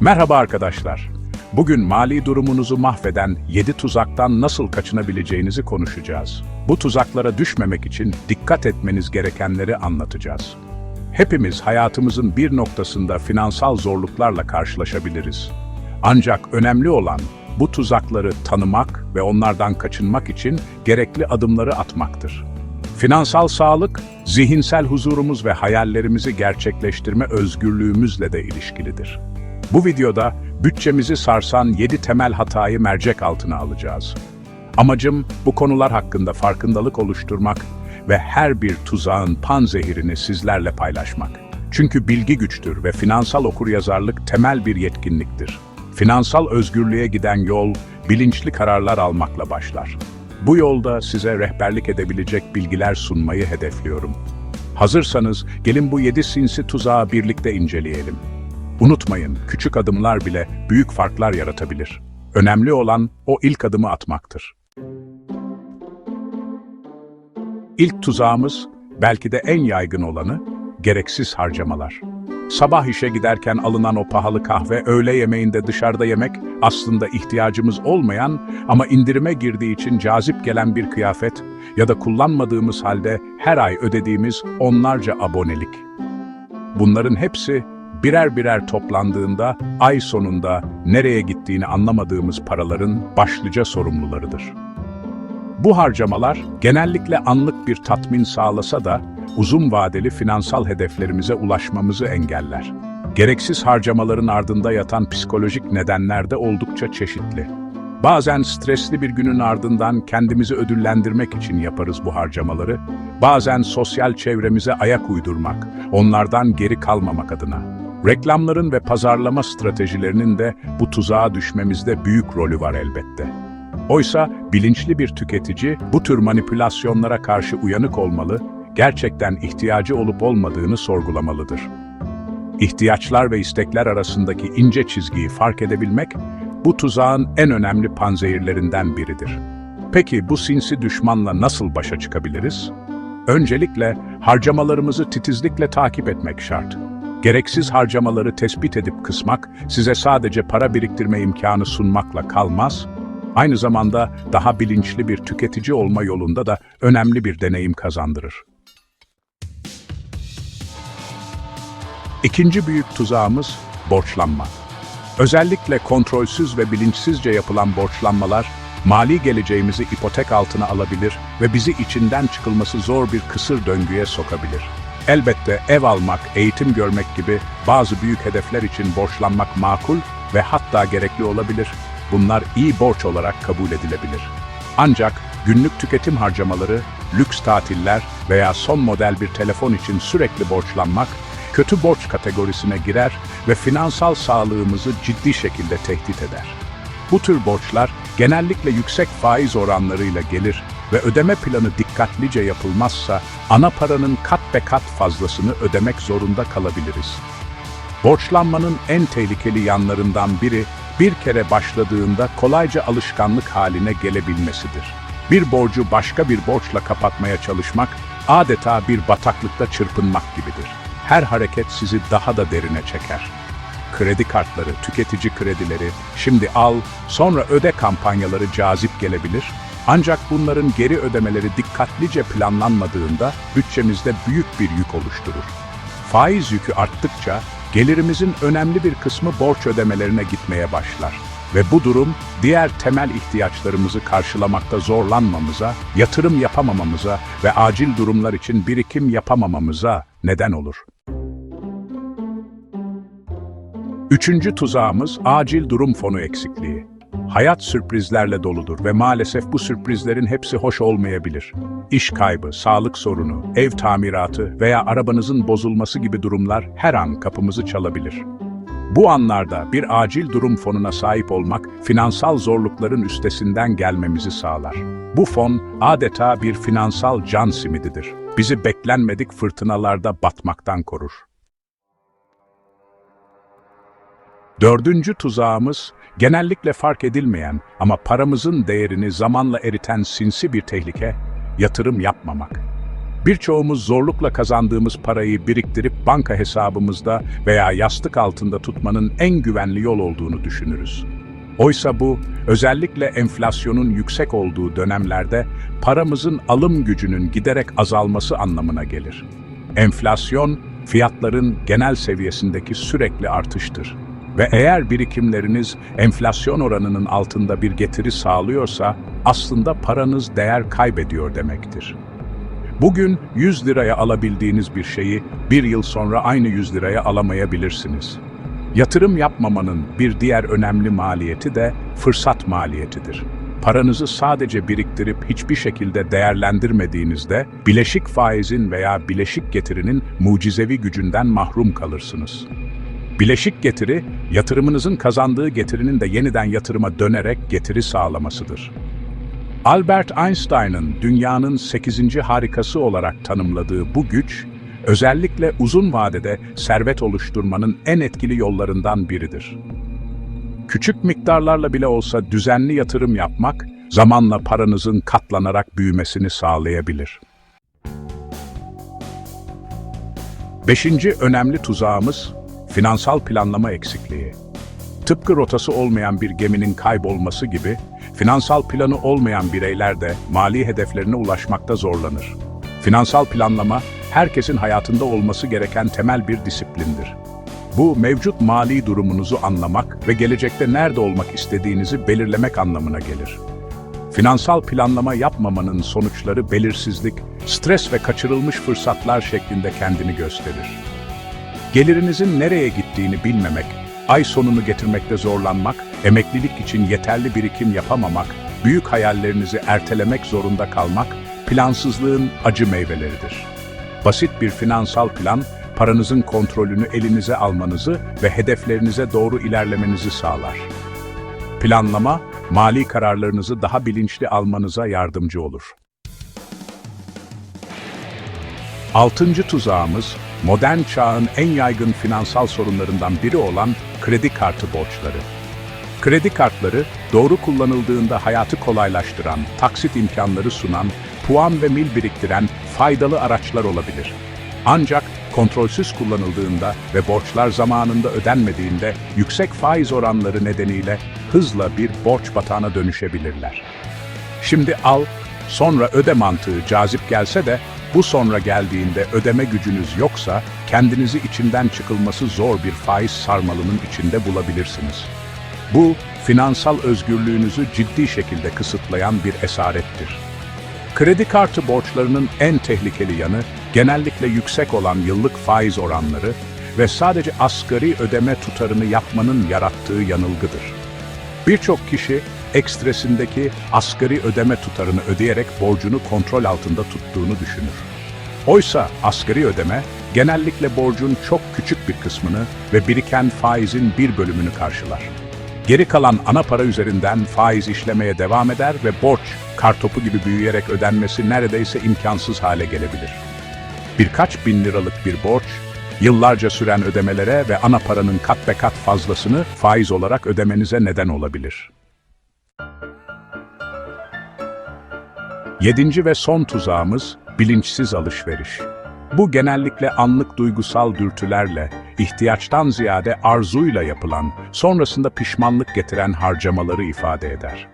Merhaba arkadaşlar. Bugün mali durumunuzu mahveden 7 tuzaktan nasıl kaçınabileceğinizi konuşacağız. Bu tuzaklara düşmemek için dikkat etmeniz gerekenleri anlatacağız. Hepimiz hayatımızın bir noktasında finansal zorluklarla karşılaşabiliriz. Ancak önemli olan bu tuzakları tanımak ve onlardan kaçınmak için gerekli adımları atmaktır. Finansal sağlık, zihinsel huzurumuz ve hayallerimizi gerçekleştirme özgürlüğümüzle de ilişkilidir. Bu videoda bütçemizi sarsan 7 temel hatayı mercek altına alacağız. Amacım bu konular hakkında farkındalık oluşturmak ve her bir tuzağın panzehirini sizlerle paylaşmak. Çünkü bilgi güçtür ve finansal okuryazarlık temel bir yetkinliktir. Finansal özgürlüğe giden yol bilinçli kararlar almakla başlar. Bu yolda size rehberlik edebilecek bilgiler sunmayı hedefliyorum. Hazırsanız gelin bu 7 sinsi tuzağı birlikte inceleyelim. Unutmayın, küçük adımlar bile büyük farklar yaratabilir. Önemli olan o ilk adımı atmaktır. İlk tuzağımız, belki de en yaygın olanı, gereksiz harcamalar. Sabah işe giderken alınan o pahalı kahve, öğle yemeğinde dışarıda yemek, aslında ihtiyacımız olmayan ama indirime girdiği için cazip gelen bir kıyafet ya da kullanmadığımız halde her ay ödediğimiz onlarca abonelik. Bunların hepsi birer birer toplandığında ay sonunda nereye gittiğini anlamadığımız paraların başlıca sorumlularıdır. Bu harcamalar genellikle anlık bir tatmin sağlasa da uzun vadeli finansal hedeflerimize ulaşmamızı engeller. Gereksiz harcamaların ardında yatan psikolojik nedenler de oldukça çeşitli. Bazen stresli bir günün ardından kendimizi ödüllendirmek için yaparız bu harcamaları, bazen sosyal çevremize ayak uydurmak, onlardan geri kalmamak adına. Reklamların ve pazarlama stratejilerinin de bu tuzağa düşmemizde büyük rolü var elbette. Oysa bilinçli bir tüketici bu tür manipülasyonlara karşı uyanık olmalı, gerçekten ihtiyacı olup olmadığını sorgulamalıdır. İhtiyaçlar ve istekler arasındaki ince çizgiyi fark edebilmek, bu tuzağın en önemli panzehirlerinden biridir. Peki bu sinsi düşmanla nasıl başa çıkabiliriz? Öncelikle harcamalarımızı titizlikle takip etmek şart. Gereksiz harcamaları tespit edip kısmak, size sadece para biriktirme imkanı sunmakla kalmaz, aynı zamanda daha bilinçli bir tüketici olma yolunda da önemli bir deneyim kazandırır. İkinci büyük tuzağımız borçlanma. Özellikle kontrolsüz ve bilinçsizce yapılan borçlanmalar, mali geleceğimizi ipotek altına alabilir ve bizi içinden çıkılması zor bir kısır döngüye sokabilir. Elbette ev almak, eğitim görmek gibi bazı büyük hedefler için borçlanmak makul ve hatta gerekli olabilir. Bunlar iyi borç olarak kabul edilebilir. Ancak günlük tüketim harcamaları, lüks tatiller veya son model bir telefon için sürekli borçlanmak, kötü borç kategorisine girer ve finansal sağlığımızı ciddi şekilde tehdit eder. Bu tür borçlar genellikle yüksek faiz oranlarıyla gelir ve ödeme planı dikkatlice yapılmazsa ana paranın kat be kat fazlasını ödemek zorunda kalabiliriz. Borçlanmanın en tehlikeli yanlarından biri bir kere başladığında kolayca alışkanlık haline gelebilmesidir. Bir borcu başka bir borçla kapatmaya çalışmak adeta bir bataklıkta çırpınmak gibidir. Her hareket sizi daha da derine çeker. Kredi kartları, tüketici kredileri, şimdi al, sonra öde kampanyaları cazip gelebilir. Ancak bunların geri ödemeleri dikkatlice planlanmadığında bütçemizde büyük bir yük oluşturur. Faiz yükü arttıkça gelirimizin önemli bir kısmı borç ödemelerine gitmeye başlar. Ve bu durum diğer temel ihtiyaçlarımızı karşılamakta zorlanmamıza, yatırım yapamamamıza ve acil durumlar için birikim yapamamamıza neden olur. Üçüncü tuzağımız acil durum fonu eksikliği. Hayat sürprizlerle doludur ve maalesef bu sürprizlerin hepsi hoş olmayabilir. İş kaybı, sağlık sorunu, ev tamiratı veya arabanızın bozulması gibi durumlar her an kapımızı çalabilir. Bu anlarda bir acil durum fonuna sahip olmak finansal zorlukların üstesinden gelmemizi sağlar. Bu fon adeta bir finansal can simididir. Bizi beklenmedik fırtınalarda batmaktan korur. Dördüncü tuzağımız, genellikle fark edilmeyen ama paramızın değerini zamanla eriten sinsi bir tehlike, yatırım yapmamak. Birçoğumuz zorlukla kazandığımız parayı biriktirip banka hesabımızda veya yastık altında tutmanın en güvenli yol olduğunu düşünürüz. Oysa bu, özellikle enflasyonun yüksek olduğu dönemlerde paramızın alım gücünün giderek azalması anlamına gelir. Enflasyon, fiyatların genel seviyesindeki sürekli artıştır. Ve eğer birikimleriniz enflasyon oranının altında bir getiri sağlıyorsa, aslında paranız değer kaybediyor demektir. Bugün 100 liraya alabildiğiniz bir şeyi bir yıl sonra aynı 100 liraya alamayabilirsiniz. Yatırım yapmamanın bir diğer önemli maliyeti de fırsat maliyetidir. Paranızı sadece biriktirip hiçbir şekilde değerlendirmediğinizde bileşik faizin veya bileşik getirinin mucizevi gücünden mahrum kalırsınız. Bileşik getiri, yatırımınızın kazandığı getirinin de yeniden yatırıma dönerek getiri sağlamasıdır. Albert Einstein'ın dünyanın 8. harikası olarak tanımladığı bu güç, özellikle uzun vadede servet oluşturmanın en etkili yollarından biridir. Küçük miktarlarla bile olsa düzenli yatırım yapmak, zamanla paranızın katlanarak büyümesini sağlayabilir. Beşinci önemli tuzağımız, finansal planlama eksikliği. Tıpkı rotası olmayan bir geminin kaybolması gibi, finansal planı olmayan bireyler de mali hedeflerine ulaşmakta zorlanır. Finansal planlama, herkesin hayatında olması gereken temel bir disiplindir. Bu, mevcut mali durumunuzu anlamak ve gelecekte nerede olmak istediğinizi belirlemek anlamına gelir. Finansal planlama yapmamanın sonuçları belirsizlik, stres ve kaçırılmış fırsatlar şeklinde kendini gösterir. Gelirinizin nereye gittiğini bilmemek, ay sonunu getirmekte zorlanmak, emeklilik için yeterli birikim yapamamak, büyük hayallerinizi ertelemek zorunda kalmak, plansızlığın acı meyveleridir. Basit bir finansal plan, paranızın kontrolünü elinize almanızı ve hedeflerinize doğru ilerlemenizi sağlar. Planlama, mali kararlarınızı daha bilinçli almanıza yardımcı olur. Altıncı tuzağımız, modern çağın en yaygın finansal sorunlarından biri olan kredi kartı borçları. Kredi kartları, doğru kullanıldığında hayatı kolaylaştıran, taksit imkanları sunan, puan ve mil biriktiren faydalı araçlar olabilir. Ancak kontrolsüz kullanıldığında ve borçlar zamanında ödenmediğinde yüksek faiz oranları nedeniyle hızla bir borç batağına dönüşebilirler. Şimdi al, sonra öde mantığı cazip gelse de bu sonra geldiğinde ödeme gücünüz yoksa kendinizi içinden çıkılması zor bir faiz sarmalının içinde bulabilirsiniz. Bu, finansal özgürlüğünüzü ciddi şekilde kısıtlayan bir esarettir. Kredi kartı borçlarının en tehlikeli yanı genellikle yüksek olan yıllık faiz oranları ve sadece asgari ödeme tutarını yapmanın yarattığı yanılgıdır. Birçok kişi ekstresindeki asgari ödeme tutarını ödeyerek borcunu kontrol altında tuttuğunu düşünür. Oysa asgari ödeme genellikle borcun çok küçük bir kısmını ve biriken faizin bir bölümünü karşılar. Geri kalan ana para üzerinden faiz işlemeye devam eder ve borç, kartopu gibi büyüyerek ödenmesi neredeyse imkansız hale gelebilir. Birkaç bin liralık bir borç, yıllarca süren ödemelere ve ana paranın kat be kat fazlasını faiz olarak ödemenize neden olabilir. Yedinci ve son tuzağımız bilinçsiz alışveriş. Bu genellikle anlık duygusal dürtülerle, ihtiyaçtan ziyade arzuyla yapılan, sonrasında pişmanlık getiren harcamaları ifade eder.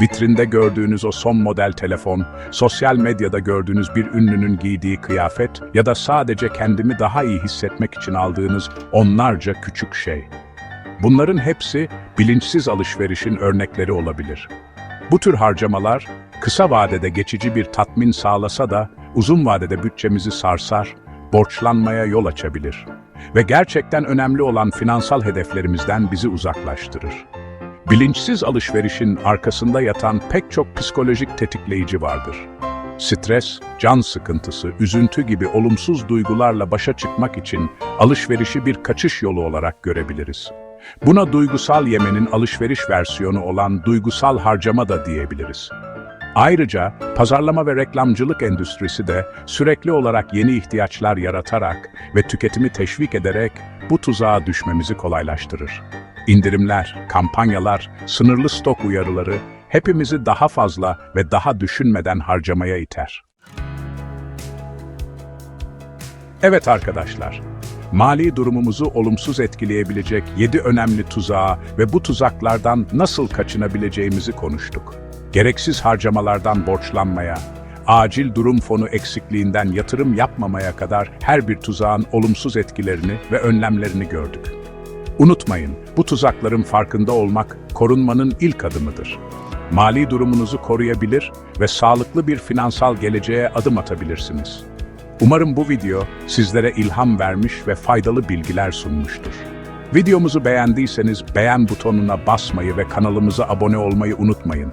Vitrinde gördüğünüz o son model telefon, sosyal medyada gördüğünüz bir ünlünün giydiği kıyafet ya da sadece kendimi daha iyi hissetmek için aldığınız onlarca küçük şey. Bunların hepsi bilinçsiz alışverişin örnekleri olabilir. Bu tür harcamalar kısa vadede geçici bir tatmin sağlasa da uzun vadede bütçemizi sarsar, borçlanmaya yol açabilir ve gerçekten önemli olan finansal hedeflerimizden bizi uzaklaştırır. Bilinçsiz alışverişin arkasında yatan pek çok psikolojik tetikleyici vardır. Stres, can sıkıntısı, üzüntü gibi olumsuz duygularla başa çıkmak için alışverişi bir kaçış yolu olarak görebiliriz. Buna duygusal yemenin alışveriş versiyonu olan duygusal harcama da diyebiliriz. Ayrıca pazarlama ve reklamcılık endüstrisi de sürekli olarak yeni ihtiyaçlar yaratarak ve tüketimi teşvik ederek bu tuzağa düşmemizi kolaylaştırır. İndirimler, kampanyalar, sınırlı stok uyarıları hepimizi daha fazla ve daha düşünmeden harcamaya iter. Evet arkadaşlar, mali durumumuzu olumsuz etkileyebilecek 7 önemli tuzağa ve bu tuzaklardan nasıl kaçınabileceğimizi konuştuk. Gereksiz harcamalardan borçlanmaya, acil durum fonu eksikliğinden yatırım yapmamaya kadar her bir tuzağın olumsuz etkilerini ve önlemlerini gördük. Unutmayın, bu tuzakların farkında olmak korunmanın ilk adımıdır. Mali durumunuzu koruyabilir ve sağlıklı bir finansal geleceğe adım atabilirsiniz. Umarım bu video sizlere ilham vermiş ve faydalı bilgiler sunmuştur. Videomuzu beğendiyseniz beğen butonuna basmayı ve kanalımıza abone olmayı unutmayın.